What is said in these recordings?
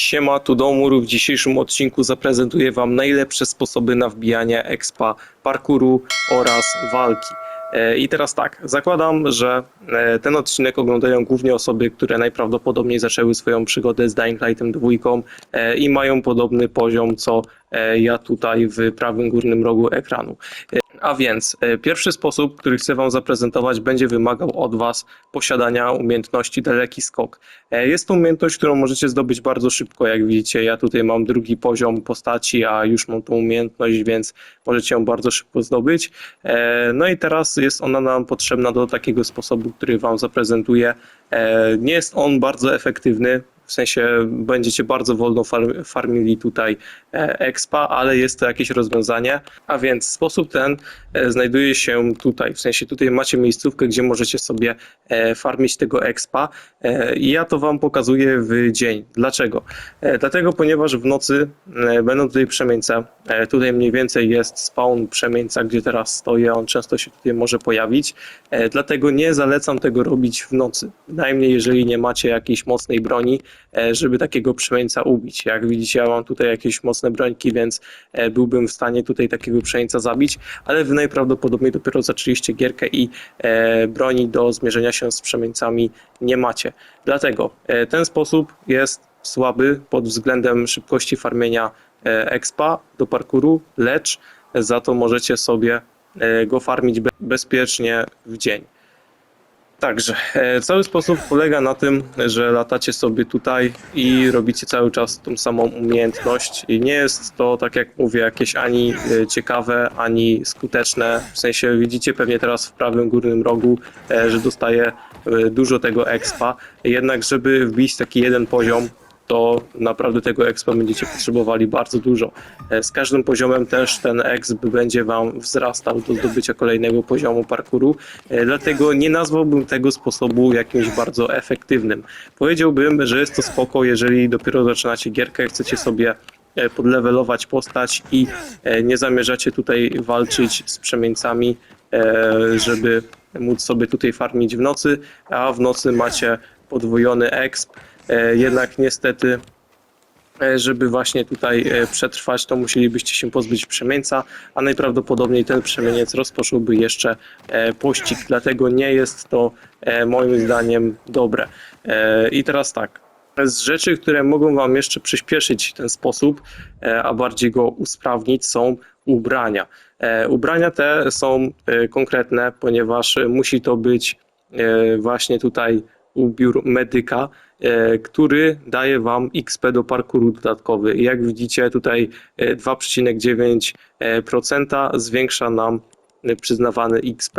Siema, tu Domur. W dzisiejszym odcinku zaprezentuję Wam najlepsze sposoby na wbijanie expa, parkouru oraz walki. E, I teraz tak, zakładam, że e, ten odcinek oglądają głównie osoby, które najprawdopodobniej zaczęły swoją przygodę z Dying Lightem 2 e, i mają podobny poziom co ja tutaj w prawym górnym rogu ekranu. A więc e, pierwszy sposób, który chcę Wam zaprezentować, będzie wymagał od Was posiadania umiejętności daleki skok. E, Jest to umiejętność, którą możecie zdobyć bardzo szybko, jak widzicie. Ja tutaj mam drugi poziom postaci, a już mam tą umiejętność, więc możecie ją bardzo szybko zdobyć. E, No i teraz jest ona nam potrzebna do takiego sposobu, który Wam zaprezentuję. Nie jest on bardzo efektywny, w sensie będziecie bardzo wolno far- farmili tutaj e, expa, ale jest to jakieś rozwiązanie. A więc sposób ten e, znajduje się tutaj, w sensie tutaj macie miejscówkę, gdzie możecie sobie e, farmić tego expa i ja to wam pokazuję w dzień. Dlaczego? Dlatego, ponieważ w nocy będą tutaj przemieńce. Tutaj mniej więcej jest spawn przemieńca, gdzie teraz stoję, on często się tutaj może pojawić. Dlatego nie zalecam tego robić w nocy. Najmniej jeżeli nie macie jakiejś mocnej broni, żeby takiego przemieńca ubić. Jak widzicie, ja mam tutaj jakieś mocne brońki, więc e, byłbym w stanie tutaj takiego przemieńca zabić, ale wy najprawdopodobniej dopiero zaczęliście gierkę i e, broni do zmierzenia się z przemieńcami nie macie. Dlatego e, ten sposób jest słaby pod względem szybkości farmienia e, expa do parkouru, lecz za to możecie sobie e, go farmić be- bezpiecznie w dzień. Także e, cały sposób polega na tym, że latacie sobie tutaj i robicie cały czas tą samą umiejętność. I nie jest to, tak jak mówię, jakieś ani e, ciekawe, ani skuteczne. W sensie widzicie pewnie teraz w prawym górnym rogu, e, że dostaje dużo tego expa. Jednak, żeby wbić taki jeden poziom, to naprawdę tego expa będziecie potrzebowali bardzo dużo. E, Z każdym poziomem też ten exp będzie Wam wzrastał do zdobycia kolejnego poziomu parkouru, e, dlatego nie nazwałbym tego sposobu jakimś bardzo efektywnym. Powiedziałbym, że jest to spoko, jeżeli dopiero zaczynacie gierkę, chcecie sobie e, podlewelować postać i nie zamierzacie tutaj walczyć z przemieńcami, żeby móc sobie tutaj farmić w nocy, a w nocy macie podwojony exp, jednak niestety e, żeby właśnie tutaj e, przetrwać, to musielibyście się pozbyć przemieńca, a najprawdopodobniej ten przemieniec rozpocząłby jeszcze e, pościg, dlatego nie jest to e, moim zdaniem dobre. E, I teraz tak, z rzeczy, które mogą Wam jeszcze przyspieszyć ten sposób, e, a bardziej go usprawnić, są ubrania. E, Ubrania te są e, konkretne, ponieważ e, musi to być e, właśnie tutaj ubiór medyka, e, który daje Wam XP do parkouru dodatkowy. I jak widzicie tutaj e, 2,9% zwiększa nam e, przyznawany XP.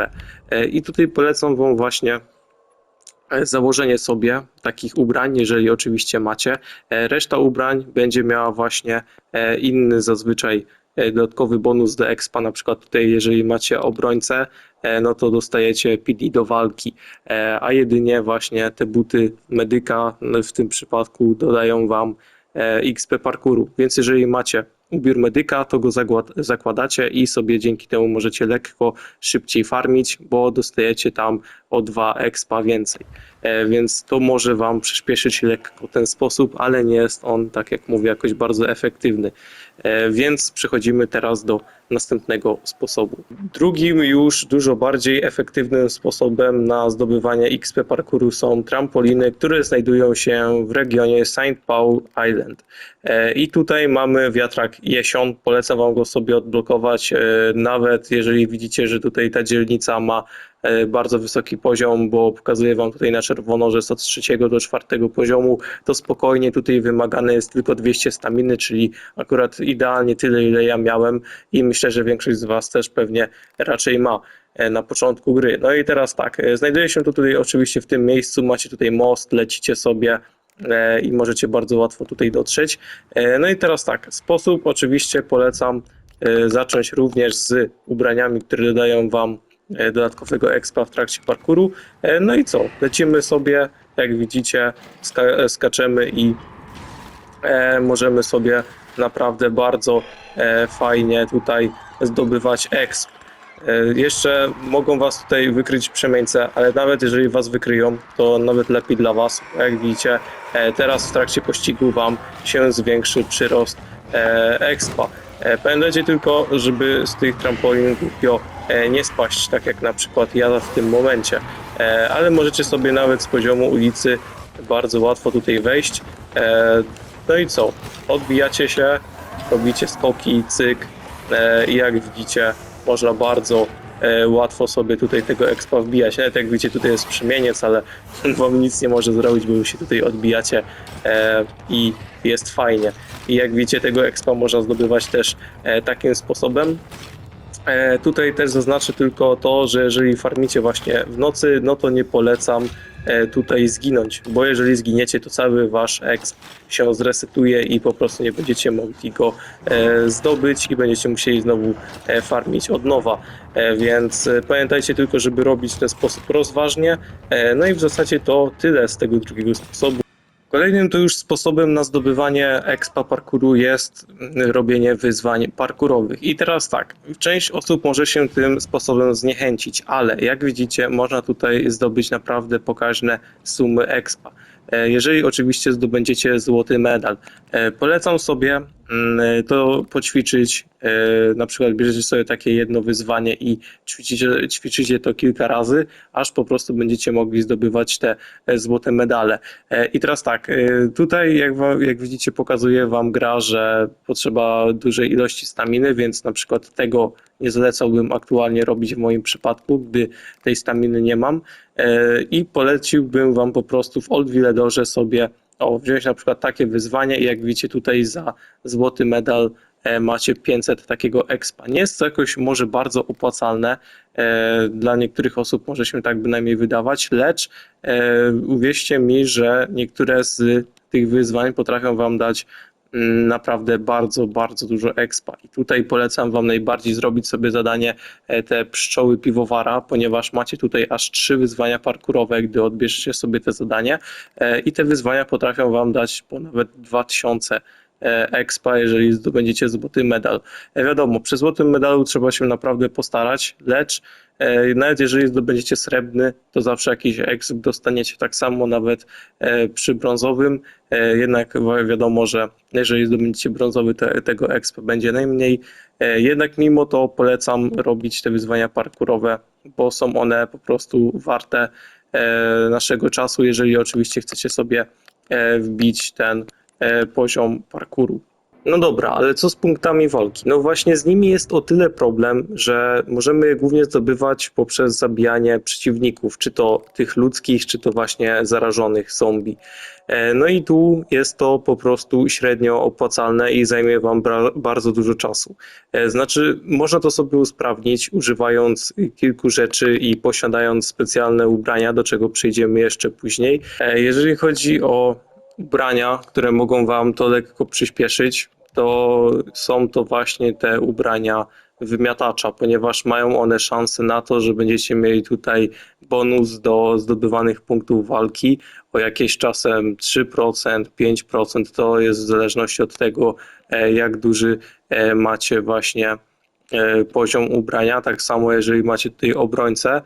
E, I tutaj polecam Wam właśnie e, założenie sobie takich ubrań, jeżeli oczywiście macie. E, Reszta ubrań będzie miała właśnie e, inny zazwyczaj e, dodatkowy bonus do expa, na przykład tutaj jeżeli macie obrońcę, e, no to dostajecie PD do walki, E, a jedynie właśnie te buty medyka no, w tym przypadku dodają wam e, XP parkouru, więc jeżeli macie ubiór medyka, to go zakładacie i sobie dzięki temu możecie lekko szybciej farmić, bo dostajecie tam o 2 expa więcej. E, Więc to może Wam przyspieszyć lekko ten sposób, ale nie jest on, tak jak mówię, jakoś bardzo efektywny. E, Więc przechodzimy teraz do następnego sposobu. Drugim już dużo bardziej efektywnym sposobem na zdobywanie XP parkouru są trampoliny, które znajdują się w regionie St. Paul Island. E, I tutaj mamy wiatrak jesion. Polecam Wam go sobie odblokować, nawet jeżeli widzicie, że tutaj ta dzielnica ma bardzo wysoki poziom, bo pokazuję Wam tutaj na czerwono, że jest od trzeciego do czwartego poziomu, to spokojnie tutaj wymagane jest tylko 200 staminy, czyli akurat idealnie tyle, ile ja miałem i myślę, że większość z Was też pewnie raczej ma e, na początku gry. No i teraz tak, e, znajduje się to tutaj oczywiście w tym miejscu, macie tutaj most, lecicie sobie e, i możecie bardzo łatwo tutaj dotrzeć. E, No i teraz tak, sposób oczywiście polecam e, zacząć również z ubraniami, które dodają Wam e, dodatkowego expa w trakcie parkouru. E, No i co? Lecimy sobie, jak widzicie, ska e, skaczemy i e, możemy sobie naprawdę bardzo e, fajnie tutaj zdobywać exp. E, Jeszcze mogą was tutaj wykryć przemieńce, ale nawet jeżeli was wykryją, to nawet lepiej dla was. Jak widzicie, e, teraz w trakcie pościgu wam się zwiększy przyrost e, expa. E, Pamiętajcie tylko, żeby z tych trampolin głupio e, nie spaść, tak jak na przykład ja w tym momencie. E, Ale możecie sobie nawet z poziomu ulicy bardzo łatwo tutaj wejść. No i co? Odbijacie się, robicie skoki, cyk i jak widzicie, można bardzo łatwo sobie tutaj tego expa wbijać. Nawet jak widzicie, tutaj jest przemieniec, ale wam nic nie może zrobić, bo się tutaj odbijacie e, i jest fajnie. I jak widzicie, tego expa można zdobywać też e, takim sposobem. E, tutaj też zaznaczę tylko to, że jeżeli farmicie właśnie w nocy, no to nie polecam e, tutaj zginąć, bo jeżeli zginiecie, to cały wasz exp się zresetuje i po prostu nie będziecie mogli go e, zdobyć i będziecie musieli znowu e, farmić od nowa. E, Więc e, pamiętajcie tylko, żeby robić w ten sposób rozważnie. E, No i w zasadzie to tyle z tego drugiego sposobu. Kolejnym to już sposobem na zdobywanie expa parkouru jest mm, robienie wyzwań parkurowych. I teraz tak, część osób może się tym sposobem zniechęcić, ale jak widzicie, można tutaj zdobyć naprawdę pokaźne sumy expa. E, Jeżeli oczywiście zdobędziecie złoty medal. E, Polecam sobie to poćwiczyć. E, Na przykład bierzecie sobie takie jedno wyzwanie i ćwiczycie, ćwiczycie to kilka razy, aż po prostu będziecie mogli zdobywać te e, złote medale. E, I teraz tak, e, tutaj jak, jak widzicie pokazuje Wam gra, że potrzeba dużej ilości staminy, więc na przykład tego nie zalecałbym aktualnie robić w moim przypadku, gdy tej staminy nie mam E, i poleciłbym Wam po prostu w Old Villadorze sobie o, wziąć na przykład takie wyzwanie i jak widzicie tutaj za złoty medal e, macie 500 takiego expa. Nie jest to jakoś może bardzo opłacalne, e, dla niektórych osób może się tak bynajmniej wydawać, lecz e, uwierzcie mi, że niektóre z tych wyzwań potrafią Wam dać naprawdę bardzo, bardzo dużo expa. I tutaj polecam Wam najbardziej zrobić sobie zadanie e, te pszczoły piwowara, ponieważ macie tutaj aż trzy wyzwania parkurowe, gdy odbierzecie sobie te zadanie e, i te wyzwania potrafią Wam dać po nawet 2000 e, expa, jeżeli zdobędziecie złoty medal. E, Wiadomo, przy złotym medalu trzeba się naprawdę postarać, lecz e, nawet jeżeli zdobędziecie srebrny, to zawsze jakiś exp dostaniecie tak samo nawet e, przy brązowym, e, jednak wi- wiadomo, że jeżeli zdobędziecie brązowy, te, tego exp będzie najmniej. E, Jednak mimo to polecam robić te wyzwania parkurowe, bo są one po prostu warte e, naszego czasu, jeżeli oczywiście chcecie sobie e, wbić ten e, poziom parkuru. No dobra, ale co z punktami walki? No właśnie z nimi jest o tyle problem, że możemy je głównie zdobywać poprzez zabijanie przeciwników, czy to tych ludzkich, czy to właśnie zarażonych zombie. E, No i tu jest to po prostu średnio opłacalne i zajmie Wam bardzo dużo czasu. E, Znaczy, można to sobie usprawnić, używając kilku rzeczy i posiadając specjalne ubrania, do czego przejdziemy jeszcze później. E, Jeżeli chodzi o ubrania, które mogą Wam to lekko przyspieszyć, to są to właśnie te ubrania wymiatacza, ponieważ mają one szansę na to, że będziecie mieli tutaj bonus do zdobywanych punktów walki o jakieś czasem 3%, 5%, to jest w zależności od tego, e, jak duży e, macie właśnie e, poziom ubrania. Tak samo jeżeli macie tutaj obrońcę,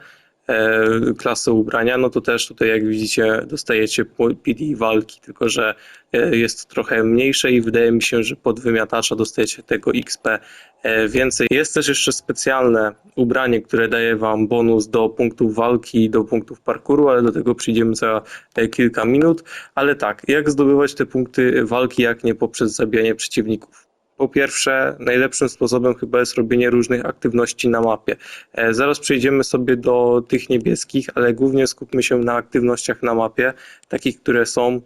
e, klasę ubrania, no to też tutaj jak widzicie dostajecie PD walki, tylko że e, jest trochę mniejsze i wydaje mi się, że pod wymiatacza dostajecie tego XP e, więcej. Jest też jeszcze specjalne ubranie, które daje wam bonus do punktów walki i do punktów parkouru, ale do tego przyjdziemy za kilka minut. Ale tak, jak zdobywać te punkty walki, jak nie poprzez zabijanie przeciwników? Po pierwsze, najlepszym sposobem chyba jest robienie różnych aktywności na mapie. E, Zaraz przejdziemy sobie do tych niebieskich, ale głównie skupmy się na aktywnościach na mapie, takich, które są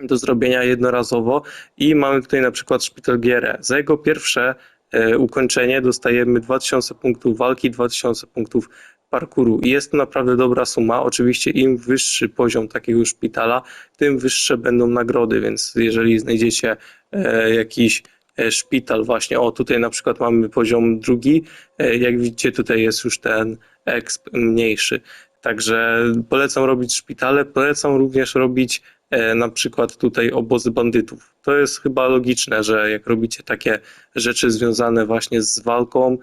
do zrobienia jednorazowo i mamy tutaj na przykład Szpitalgierę. Za jego pierwsze e, ukończenie dostajemy 2000 punktów walki, 2000 punktów parkouru i jest to naprawdę dobra suma. Oczywiście im wyższy poziom takiego szpitala, tym wyższe będą nagrody, więc jeżeli znajdziecie e, jakiś szpital właśnie, o tutaj na przykład mamy poziom drugi, e, jak widzicie tutaj jest już ten exp mniejszy. Także polecam robić szpitale, polecam również robić e, na przykład tutaj obozy bandytów. To jest chyba logiczne, że jak robicie takie rzeczy związane właśnie z walką, e,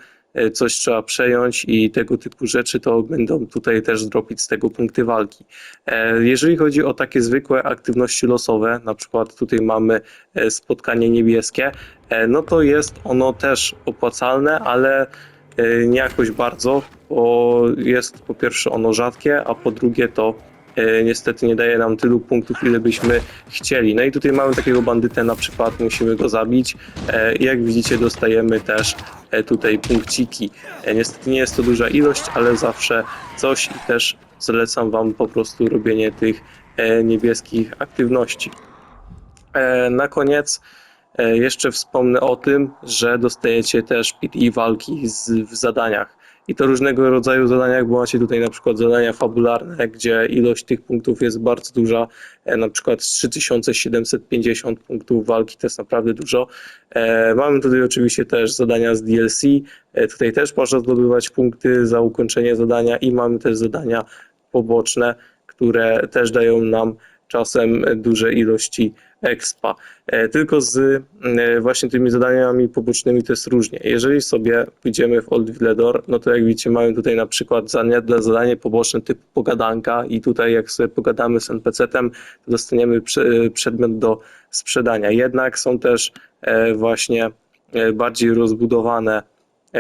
coś trzeba przejąć i tego typu rzeczy, to będą tutaj też dropić z tego punkty walki. E, Jeżeli chodzi o takie zwykłe aktywności losowe, na przykład tutaj mamy e, spotkanie niebieskie, e, no to jest ono też opłacalne, ale e, nie jakoś bardzo, bo jest po pierwsze ono rzadkie, a po drugie to e, niestety nie daje nam tylu punktów, ile byśmy chcieli. No i tutaj mamy takiego bandytę na przykład, musimy go zabić e, i jak widzicie dostajemy też e, tutaj punkciki. E, Niestety nie jest to duża ilość, ale zawsze coś i też zalecam Wam po prostu robienie tych e, niebieskich aktywności. E, Na koniec e, jeszcze wspomnę o tym, że dostajecie też PTE walki z, w zadaniach. I to różnego rodzaju zadaniach, bo macie tutaj na przykład zadania fabularne, gdzie ilość tych punktów jest bardzo duża, e, na przykład 3750 punktów walki, to jest naprawdę dużo. E, Mamy tutaj oczywiście też zadania z DLC, e, tutaj też można zdobywać punkty za ukończenie zadania i mamy też zadania poboczne, które też dają nam czasem duże ilości expa. E, Tylko z e, właśnie tymi zadaniami pobocznymi to jest różnie. Jeżeli sobie pójdziemy w Old Villedor, no to jak widzicie mamy tutaj na przykład zadanie, zadanie poboczne typu pogadanka i tutaj jak sobie pogadamy z NPC-tem, to dostaniemy prze- przedmiot do sprzedania. Jednak są też e, właśnie e, bardziej rozbudowane e,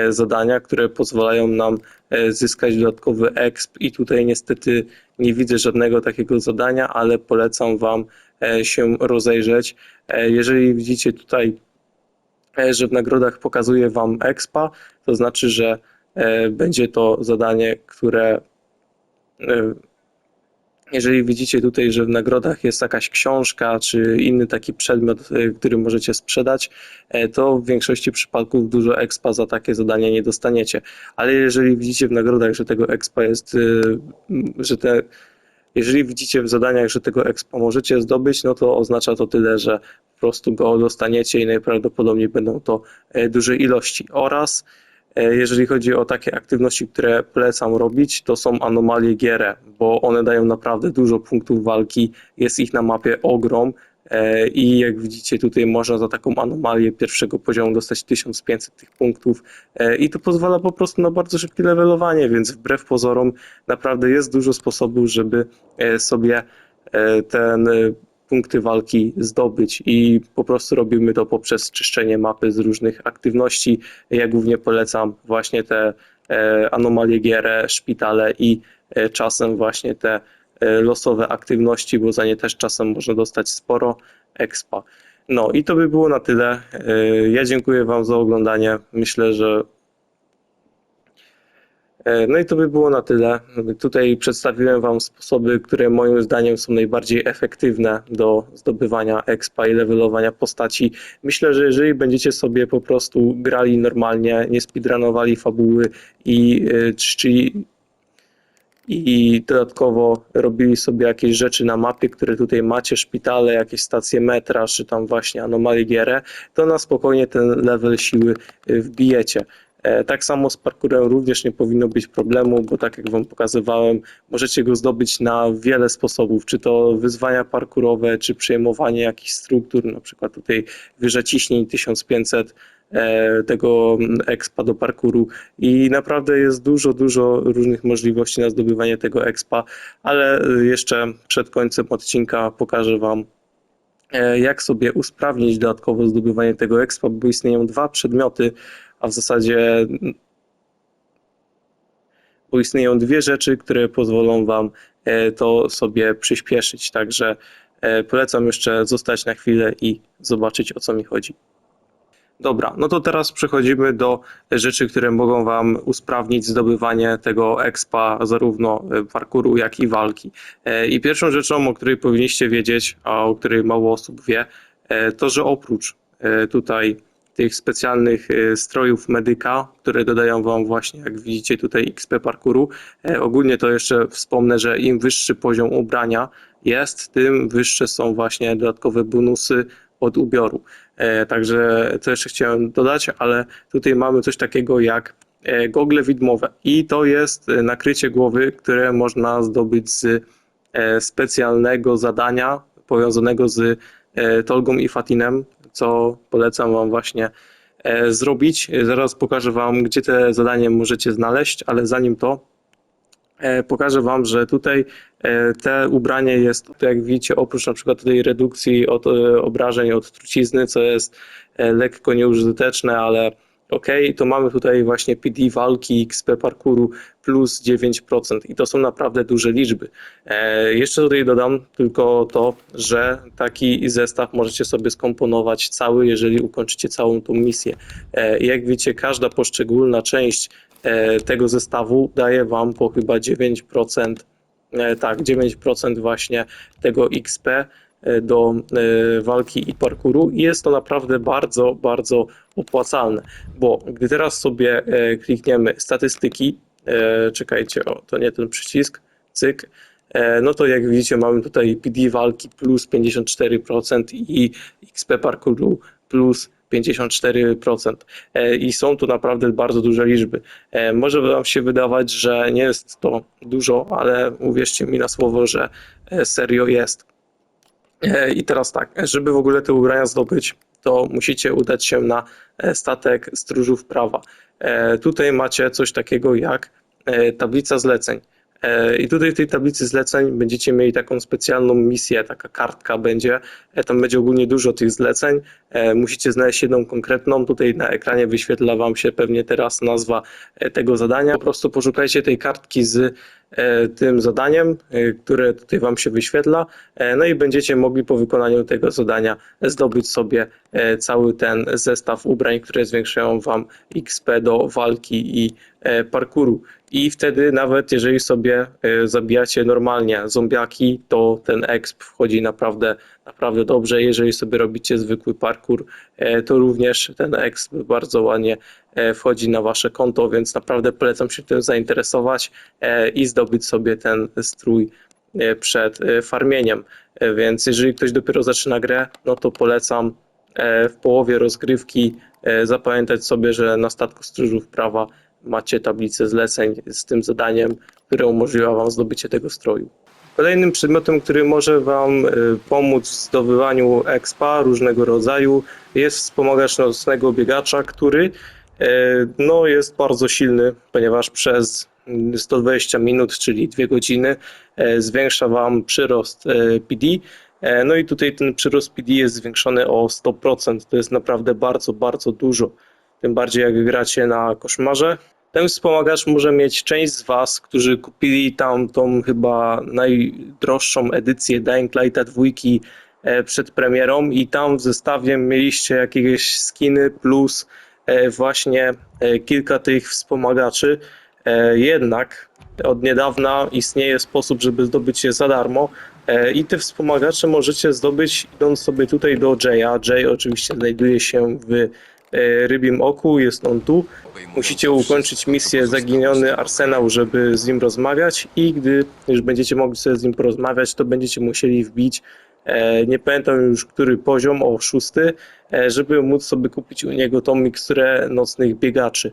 zadania, które pozwalają nam e, zyskać dodatkowy exp i tutaj niestety nie widzę żadnego takiego zadania, ale polecam Wam e, się rozejrzeć. E, Jeżeli widzicie tutaj, e, że w nagrodach pokazuje Wam expa, to znaczy, że e, będzie to zadanie, które e, jeżeli widzicie tutaj, że w nagrodach jest jakaś książka czy inny taki przedmiot, e, który możecie sprzedać, e, to w większości przypadków dużo expa za takie zadania nie dostaniecie. Ale jeżeli widzicie w nagrodach, że tego expa jest, e, że te, jeżeli widzicie w zadaniach, że tego expa możecie zdobyć, no to oznacza to tyle, że po prostu go dostaniecie i najprawdopodobniej będą to duże ilości. Oraz Jeżeli chodzi o takie aktywności, które polecam robić, to są anomalie giere, bo one dają naprawdę dużo punktów walki, jest ich na mapie ogrom e, i jak widzicie tutaj można za taką anomalię pierwszego poziomu dostać 1500 tych punktów e, i to pozwala po prostu na bardzo szybkie levelowanie, więc wbrew pozorom naprawdę jest dużo sposobów, żeby e, sobie e, ten e, punkty walki zdobyć i po prostu robimy to poprzez czyszczenie mapy z różnych aktywności. Ja głównie polecam właśnie te e, anomalie gierę, szpitale i e, czasem właśnie te e, losowe aktywności, bo za nie też czasem można dostać sporo expa. No i to by było na tyle. Ja dziękuję Wam za oglądanie. Myślę, że No i to by było na tyle. Tutaj przedstawiłem Wam sposoby, które moim zdaniem są najbardziej efektywne do zdobywania expa i levelowania postaci. Myślę, że jeżeli będziecie sobie po prostu grali normalnie, nie speedrunowali fabuły i e, czcili i dodatkowo robili sobie jakieś rzeczy na mapie, które tutaj macie, szpitale, jakieś stacje metra, czy tam właśnie anomalie gierę, to na spokojnie ten level siły y, wbijecie. E, Tak samo z parkurem również nie powinno być problemu, bo tak jak Wam pokazywałem, możecie go zdobyć na wiele sposobów, czy to wyzwania parkurowe, czy przejmowanie jakichś struktur, na przykład tutaj wyża ciśnień 1500 e, tego mm, expa do parkuru. I naprawdę jest dużo, dużo różnych możliwości na zdobywanie tego expa, ale y, jeszcze przed końcem odcinka pokażę Wam e, jak sobie usprawnić dodatkowo zdobywanie tego expa, bo istnieją dwa przedmioty, a w zasadzie bo istnieją dwie rzeczy, które pozwolą Wam e, to sobie przyspieszyć. Także e, polecam jeszcze zostać na chwilę i zobaczyć o co mi chodzi. Dobra, no to teraz przechodzimy do rzeczy, które mogą Wam usprawnić zdobywanie tego expa, zarówno e, parkuru, jak i walki. I pierwszą rzeczą, o której powinniście wiedzieć, a o której mało osób wie, to że oprócz tutaj tych specjalnych e, strojów medyka, które dodają Wam właśnie, jak widzicie tutaj XP parkuru. E, Ogólnie to jeszcze wspomnę, że im wyższy poziom ubrania jest, tym wyższe są właśnie dodatkowe bonusy od ubioru. E, Także to jeszcze chciałem dodać, ale tutaj mamy coś takiego jak gogle widmowe i to jest nakrycie głowy, które można zdobyć z specjalnego zadania powiązanego z Tolgą i Fatinem, co polecam Wam właśnie e, zrobić. Zaraz pokażę Wam, gdzie te zadanie możecie znaleźć, ale zanim to, e, pokażę Wam, że tutaj e, te ubranie jest, jak widzicie, oprócz na przykład tej redukcji od obrażeń od trucizny, co jest lekko nieużyteczne, ale ok, to mamy tutaj właśnie PD walki, XP parkouru plus 9% i to są naprawdę duże liczby. E, jeszcze tutaj dodam tylko to, że taki zestaw możecie sobie skomponować cały, jeżeli ukończycie całą tą misję. E, jak widzicie, każda poszczególna część e, tego zestawu daje Wam po chyba 9%, e, tak, 9% właśnie tego XP do e, walki i parkouru i jest to naprawdę bardzo, bardzo opłacalne, bo gdy teraz sobie e, klikniemy statystyki, e, czekajcie, o, to nie ten przycisk, cyk, e, no to jak widzicie mamy tutaj PD walki plus 54% i XP parkouru plus 54% E, i są tu naprawdę bardzo duże liczby. E, Może wam się wydawać, że nie jest to dużo, ale uwierzcie mi na słowo, że e, serio jest. I teraz tak, żeby w ogóle te ubrania zdobyć, to musicie udać się na e, statek Stróżów Prawa. E, Tutaj macie coś takiego jak e, tablica zleceń. E, I tutaj w tej tablicy zleceń będziecie mieli taką specjalną misję, taka kartka będzie. E, Tam będzie ogólnie dużo tych zleceń. E, Musicie znaleźć jedną konkretną. Tutaj na ekranie wyświetla Wam się pewnie teraz nazwa tego zadania. Po prostu poszukajcie tej kartki z tym zadaniem, które tutaj Wam się wyświetla. No i będziecie mogli po wykonaniu tego zadania zdobyć sobie cały ten zestaw ubrań, które zwiększają Wam XP do walki i parkouru. I wtedy nawet jeżeli sobie e, zabijacie normalnie zombiaki, to ten exp wchodzi naprawdę, naprawdę dobrze. Jeżeli sobie robicie zwykły parkour, e, to również ten exp bardzo ładnie e, wchodzi na wasze konto, więc naprawdę polecam się tym zainteresować i zdobyć sobie ten strój przed farmieniem. Więc jeżeli ktoś dopiero zaczyna grę, no to polecam w połowie rozgrywki zapamiętać sobie, że na statku Stróżów Prawa macie tablicę zleceń z tym zadaniem, które umożliwia Wam zdobycie tego stroju. Kolejnym przedmiotem, który może Wam e, pomóc w zdobywaniu expa różnego rodzaju jest wspomagacz nocnego biegacza, który e, no, jest bardzo silny, ponieważ przez 120 minut, czyli 2 godziny, e, zwiększa Wam przyrost PD. E, No i tutaj ten przyrost PD jest zwiększony o 100%. To jest naprawdę bardzo, bardzo dużo. Tym bardziej jak gracie na koszmarze. Ten wspomagacz może mieć część z Was, którzy kupili tam tą chyba najdroższą edycję Dying Lighta 2 e, przed premierą i tam w zestawie mieliście jakieś skiny plus e, właśnie e, kilka tych wspomagaczy. E, Jednak od niedawna istnieje sposób, żeby zdobyć je za darmo i te wspomagacze możecie zdobyć idąc sobie tutaj do Jaya. Jay oczywiście znajduje się w Rybim Oku, jest on tu. Musicie ukończyć misję Zaginiony Arsenał, żeby z nim rozmawiać i gdy już będziecie mogli sobie z nim porozmawiać, to będziecie musieli wbić e, nie pamiętam już który poziom, o szósty, e, żeby móc sobie kupić u niego tą miksturę nocnych biegaczy.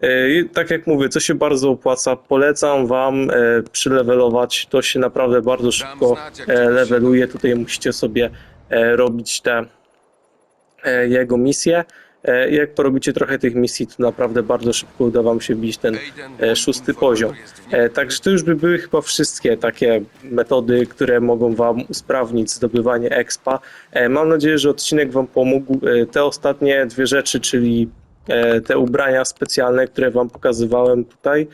E, i Tak jak mówię, co się bardzo opłaca, polecam Wam e, przylevelować, to się naprawdę bardzo szybko e, leveluje, tutaj musicie sobie e, robić te e, jego misje. E, Jak porobicie trochę tych misji, to naprawdę bardzo szybko uda Wam się wbić ten e, szósty poziom. E, Także to już by były chyba wszystkie takie metody, które mogą Wam usprawnić zdobywanie expa. Mam nadzieję, że odcinek Wam pomógł. Te ostatnie dwie rzeczy, czyli te ubrania specjalne, które Wam pokazywałem tutaj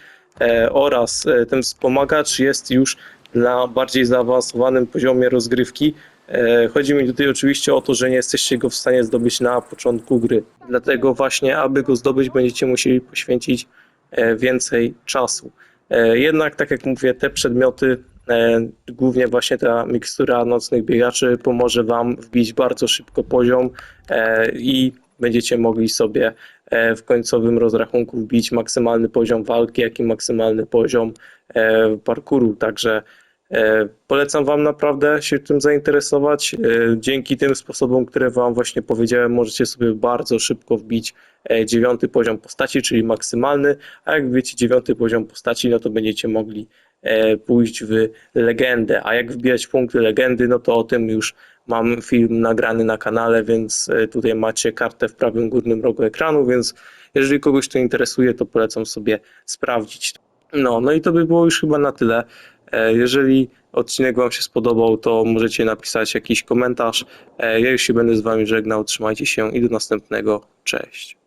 oraz ten wspomagacz jest już na bardziej zaawansowanym poziomie rozgrywki. E, Chodzi mi tutaj oczywiście o to, że nie jesteście go w stanie zdobyć na początku gry. Dlatego właśnie, aby go zdobyć, będziecie musieli poświęcić e, więcej czasu. E, Jednak, tak jak mówię, te przedmioty, głównie właśnie ta mikstura nocnych biegaczy, pomoże Wam wbić bardzo szybko poziom i będziecie mogli sobie w końcowym rozrachunku wbić maksymalny poziom walki, jak i maksymalny poziom parkouru. Także Polecam Wam naprawdę się tym zainteresować. E, Dzięki tym sposobom, które Wam właśnie powiedziałem, możecie sobie bardzo szybko wbić e, dziewiąty poziom postaci, czyli maksymalny, a jak wiecie dziewiąty poziom postaci, no to będziecie mogli e, pójść w legendę. A jak wbijać punkty legendy, no to o tym już mam film nagrany na kanale, więc e, tutaj macie kartę w prawym górnym rogu ekranu, więc jeżeli kogoś to interesuje, to polecam sobie sprawdzić. No, no i to by było już chyba na tyle. E, Jeżeli odcinek Wam się spodobał, to możecie napisać jakiś komentarz. E, Ja już się będę z Wami żegnał. Trzymajcie się i do następnego. Cześć.